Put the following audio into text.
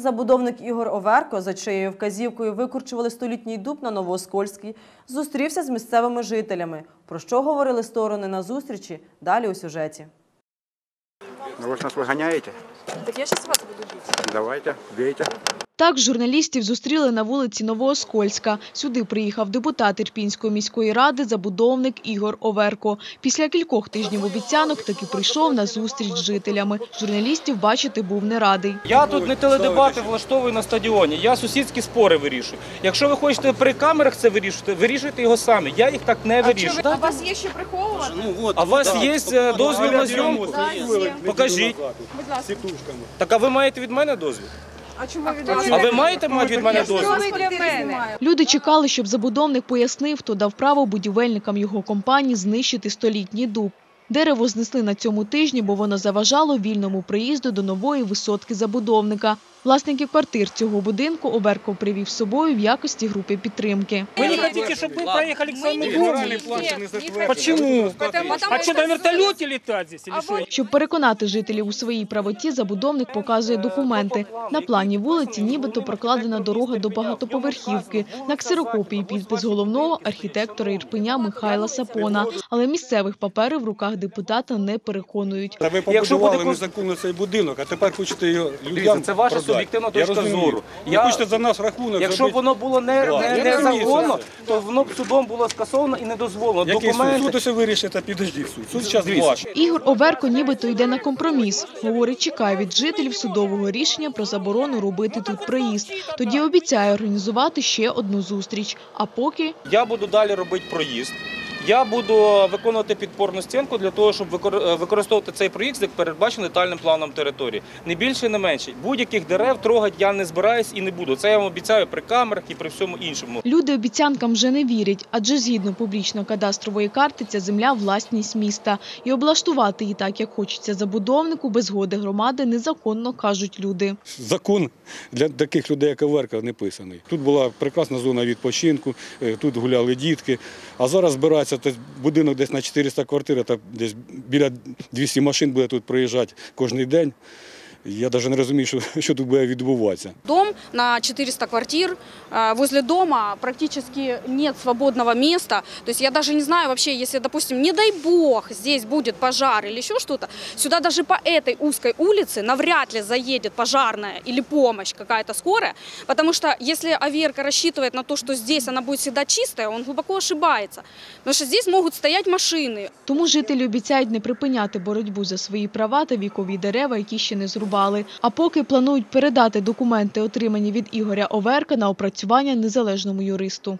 Забудовник Ігор Оверко, за чиєю вказівкою викорчували столітній дуб на Новооскольській, зустрівся з місцевими жителями. Про що говорили сторони на зустрічі? Далі у сюжеті. Ну вы ж нас виганяєте? Так я зараз вас буду бити. Давайте, бейте. Так журналістів зустріли на вулиці Новооскольська. Сюди приїхав депутат Ірпінської міської ради, забудовник Ігор Оверко. Після кількох тижнів обіцянок таки прийшов на зустріч з жителями. Журналістів бачити був не радий. Я тут не теледебати влаштовую на стадіоні, я сусідські спори вирішую. Якщо ви хочете при камерах це вирішувати, вирішуйте його самі. Я їх так не вирішую. А у вас є що приховувати? А у вас є дозвіл на зйомку? Покажіть. Будь ласка. Так а ви маєте від мене дозвіл? А чому від вас? А ви маєте мати від мене дозвіл? ви для мене? Люди чекали, щоб забудовник пояснив, хто дав право будівельникам його компанії знищити столітній дуб. Дерево знесли на цьому тижні, бо воно заважало вільному приїзду до нової висотки забудовника. Власників квартир цього будинку Оберко привів з собою в якості групи підтримки. Вы не хотите, чтобы мы проехали к Мы своему не дому? хотим. Почему? Потому А что, что на вертолете летать здесь или А что? вот- Щоб переконати жителів у своїй правоті, забудовник показує документи. На плані вулиці нібито прокладена дорога до багатоповерхівки. На ксерокопії підпис головного архітектора Ірпеня Михайла Сапона. Але місцевих паперів в руках депутата не переконують. Та ви Якщо побудували буде кон- незаконно цей будинок, а тепер хочете його людям Дивіться, це ваша продати. суб'єктивна точка розумію. зору. Ви Я- хочете за нас рахунок Якщо б зробити. воно було не, Да, не, я не розумію, законно, то воно б судом було скасовано і не дозволено. Який суд? Суд Документи. усе вирішить, а підождіть суд. Суд зараз ваш. Ігор Оверко нібито йде на компроміс. Говорить, чекає від жителів судового рішення про заборону робити тут проїзд. Тоді обіцяє організувати ще одну зустріч. А поки Я буду далі робити проїзд. Я буду виконувати підпорну стінку для того, щоб е, використовувати цей проїзд, як передбачено детальним планом території. Не більше, не менше. Будь-яких дерев трогати я не збираюсь і не буду. Це я вам обіцяю при камерах і при всьому іншому. люди обіцянкам вже не вірять, адже згідно публічно-кадастрової карти ця земля власність міста. І облаштувати її так, як хочеться забудовнику, без згоди громади незаконно, кажуть люди. Закон для таких людей, як Оверка, не писаний. Тут була прекрасна зона відпочинку, е, тут гуляли дітки. А зараз збирається той будинок десь на 400 квартир, та десь біля 200 машин буде тут проїжджати кожен день. Я навіть не розумію, що, що тут буде відбуватися. Дом на 400 квартир. Э, Возле дома практически нет свободного места. То есть я даже не знаю вообще, если, допустим, не дай бог, здесь будет пожар или еще что-то, сюда даже по этой узкой улице навряд ли заедет пожарная или помощь какая-то скорая. Потому что если Аверка рассчитывает на то, что здесь она будет всегда чистая, он глубоко ошибается. Потому что здесь могут стоять машины, Тому жителі обіцяють не припиняти боротьбу за свої права та вікові дерева, які ще не зрубали. А поки планують передати документи, отримані від Ігоря Оверка, на опрацювання незалежному юристу.